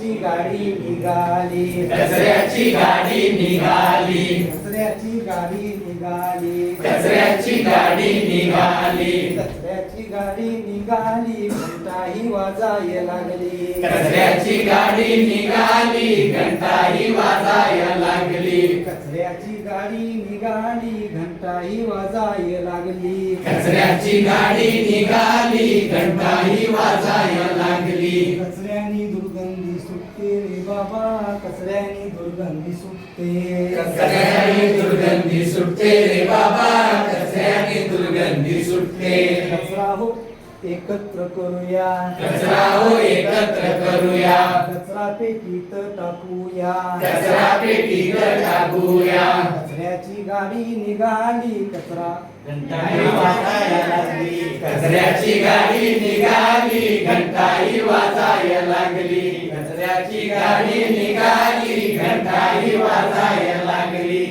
कचऱ्याची गाडी निघाली. कचऱ्याची गाडी निघाली. कचऱ्याची गाडी निघाली. कचऱ्याची गाडी निघाली. कचऱ्याची गाडी निघाली. घंटाही वाजाय लागली. कचऱ्याची गाडी निघाली. घंटाही वाजायला लागली. कचऱ्याची गाडी निघाली. घंटाही वाजाय लागली. कचऱ्याची गाडी निघाली. कचऱ्यानी दुर्गंधी सुटते रे बाबा कचऱ्यानी दुर्गंधी सुटते. कचऱ्याने दुर्गंधी सुटते रे बाबा कचऱ्याने दुर्गंधी सुटते. कचरा हो एकत्र करूया. कचरा हो एकत्र करूया. कचरा पेटीत टाकूया. कचरा पेटीत टाकूया. कचऱ्याची गाडी निघाली कचरा लागली कचऱ्याची गाडी निघाली घंटाई वाजायला लागली. कचऱ्याची गाडी निघाली घंटाई वाजायला लागली.